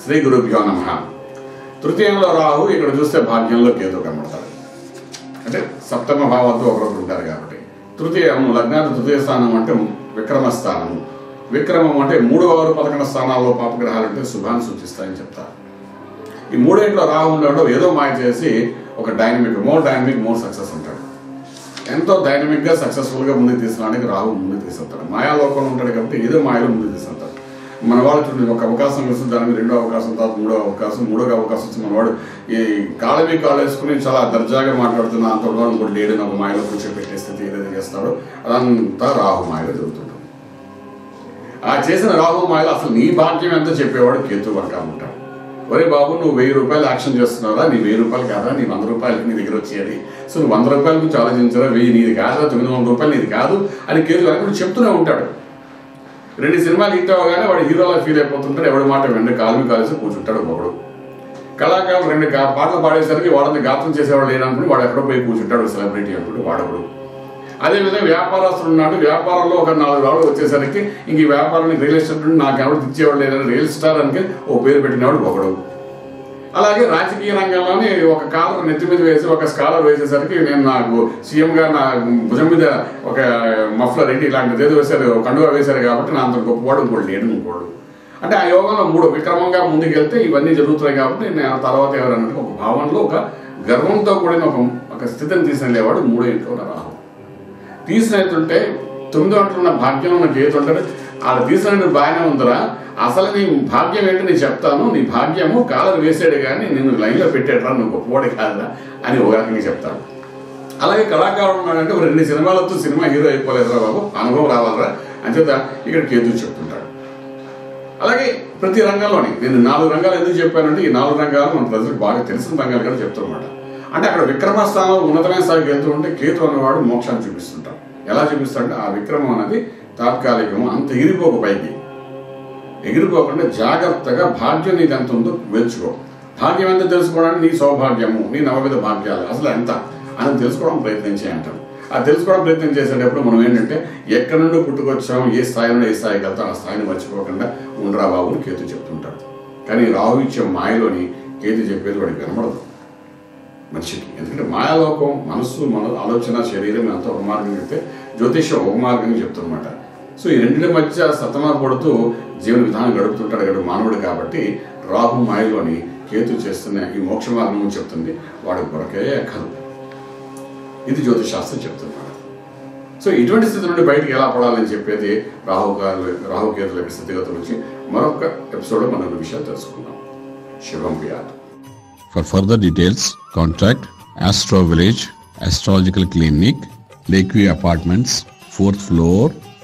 శ్రీ గురుభ్యో నమ. తృతీయంలో రాహు ఇక్కడ చూస్తే భాగ్యంలో కేతు కనబడతాడు. అంటే సప్తమ భావంతో ఒకరొకరు ఉంటారు కాబట్టి. తృతీయం లగ్నాది తృతీయ స్థానం అంటే విక్రమ స్థానం విక్రమం అంటే మూడవ వారు పదకొండు స్థానాల్లో పాపగ్రహాలు అంటే శుభాన్ని సూచిస్తాయని చెప్తారు. ఈ మూడేంట్లో రాహు ఉండడం ఏదో మాయ చేసి ఒక dynamic more dynamic more success ఉంటాడు ఎంతో డైనమిక్గా సక్సెస్ఫుల్గా ముందుకు తీసుకురావడానికి రాహు ముందుకు తీసుకెళ్తాడు. మాయాలోకంలో ఉంటాడు కాబట్టి ఏదో మాయలో ముందుకు తీసుకెళ్తాడు. మన వాళ్ళు ఒక అవకాశం వస్తుంది దానికి రెండో అవకాశం తర్వాత మూడో అవకాశం మూడో అవకాశం వచ్చి మనవాడు ఈ కాలమే కాలు వేసుకుని చాలా దర్జాగా మాట్లాడుతున్నా అంత వాడు ఇంకోటి లేడని ఒక మాయలో కూర్చోబెట్టే స్థితి ఏదైతే చేస్తాడో అదంతా రాహు మాయలో జరుగుతుంది. ఆ చేసిన రాహు మాయలో అసలు నీ భాగ్యం ఎంత చెప్పేవాడు కేతు వర్గ ఉంటాడు ఒరే బాబు నువ్వు వెయ్యి రూపాయలు యాక్షన్ చేస్తున్నావా నీ వెయ్యి రూపాయలు కాదా నీ వంద రూపాయలకి నీ దగ్గర వచ్చేది. సో నువ్వు వంద రూపాయల గురించి ఆలోచించరా వెయ్యి నీది కాదా తొమ్మిది వందల రూపాయలు నీది కాదు అని కేతు వర్గం చెప్తూనే ఉంటాడు. రెండు సినిమాలు హిట్ అవ్వగానే వాడు హీరోలా ఫీల్ అయిపోతుంటాడు ఎవడి మాట వెంట కాలు కాల్సి కూర్చుంటాడు ఒకడు. కళాకారులు రెండు పాటలు పాడేసరికి వాళ్ళని గాత్రం చేసేవాడు లేననుకుని వాడు ఎక్కడో పోయి కూర్చుంటాడు సెలబ్రిటీ అనుకుని వాడొకడు. అదేవిధంగా వ్యాపారస్తులు ఉన్నాడు వ్యాపారంలో ఒక నాలుగు రాళ్ళు వచ్చేసరికి ఇంక ఈ వ్యాపారానికి రియల్ ఎస్టేట్ నుండి నాకు ఎవరు తెచ్చేవాడు లేదని రియల్ స్టార్ అని ఓ పేరు పెట్టినవాడు ఒకడు. అలాగే రాజకీయ రంగంలోనే ఒక కాలర్ నెత్తి మీద వేసి ఒక స్కాలర్ వేసేసరికి నేను నాకు సీఎం గారు నా భుజం మీద ఒక మఫ్లర్ ఏంటి ఇలాంటిది ఏదో వేశారు కండుగా వేశారు కాబట్టి నా అంత గొప్పవాడు ఇంకోటి లేడు ఇంకోడు. అంటే ఆ యోగంలో మూడు విక్రమంగా ముందుకెళ్తే ఇవన్నీ జరుగుతున్నాయి కాబట్టి నేను ఆ తర్వాత ఎవరన్నట్టు ఒక భావనలో ఒక గర్వంతో కూడిన ఒక ఒక స్థితిని తీసుకెళ్ళేవాడు మూడో ఇంట్లో ఉన్న రాహు. తీసినట్టుంటే తొమ్మిదో అంటున్న భాగ్యం ఉన్న గీత అది ఆడ తీసినట్టు బాగానే ఉందిరా. అసలు నీ భాగ్యం ఏంటి నేను చెప్తాను. నీ భాగ్యము కాలర్ వేసాడు కానీ నిన్ను లైన్లో పెట్టాడురా. నువ్వు గొప్పవాడు కాదురా అని ఒక రకంగా చెప్తాను అలాగే కళాకారుడు ఉన్నాడంటే ఒక రెండు సినిమాలతో సినిమా హీరో అయిపోలేదురా బాబు. అనుభవం రావాలరా. అని ఇక్కడ కేతు చెప్తుంటాడు. అలాగే ప్రతి రంగంలోని నేను నాలుగు రంగాలు ఎందుకు చెప్పానంటే ఈ నాలుగు రంగాలు మన ప్రజలకు బాగా తెలిసిన రంగాలు కూడా చెప్తున్నమాట. అంటే అక్కడ విక్రమ స్థానంలో ఉన్నతమైన స్థాయికి వెళ్తూ ఉంటే కేతు అన్నవాడు మోక్షాన్ని చూపిస్తుంటాడు. ఎలా చూపిస్తాడంటే ఆ విక్రమం అనేది తాత్కాలికము అంత ఎగిరిపోక పైకి. ఎగిరిపోకుండా జాగ్రత్తగా భాగ్యం నీది ఎంత ఉందో వెలుచుకో భాగ్యం ఎంత తెలుసుకోవడానికి నీ సౌభాగ్యము నీ నవవిధ భాగ్యాలు అసలు ఎంత? అని తెలుసుకోవడం ప్రయత్నం చేయంటారు ఆ తెలుసుకోవడం ప్రయత్నం చేసేటప్పుడు మనం ఏంటంటే ఎక్కడి నుండి పుట్టుకొచ్చాం ఏ స్థాయి నుండి ఏ స్థాయికి వెళ్తాం ఆ స్థాయిని మర్చిపోకుండా ఉండరా బాబు అని కేతు చెప్తుంటాడు. కానీ రాహు ఇచ్చే మాయలోని కేతు చెప్పేది వాడికి కనబడదు మనిషికి. ఎందుకంటే మాయాలోకం మనస్సు మన ఆలోచన శరీరం ఎంత ఒక మార్గం చెప్తే జ్యోతిష్యం ఒక మార్గం చెప్తున్నమాట సో ఈ రెండింటి మధ్య సతమా పడుతూ జీవన విధానం గడుపుతుంటాడు కదా మానవుడు కాబట్టి రాహు మాయలోని కేతు చేస్తున్న ఈ మోక్ష మార్గం చెప్తుంది. వాడు కొరకే కథ ఇది జ్యోతిశాస్త్రం చెప్తున్నాడు సో ఇటువంటి స్థితి నుండి బయటికి ఎలా పడాలని చెప్పేది రాహు రాహుకేతుల యొక్క స్థితిగతుల నుంచి మరొక ఎపిసోడ్లో మనం విషయాలు తెలుసుకుందాం. శుభం ప్రియాలు For further details, contact Astro Village Astrological Clinic, Lakeview Apartments, 4th floor,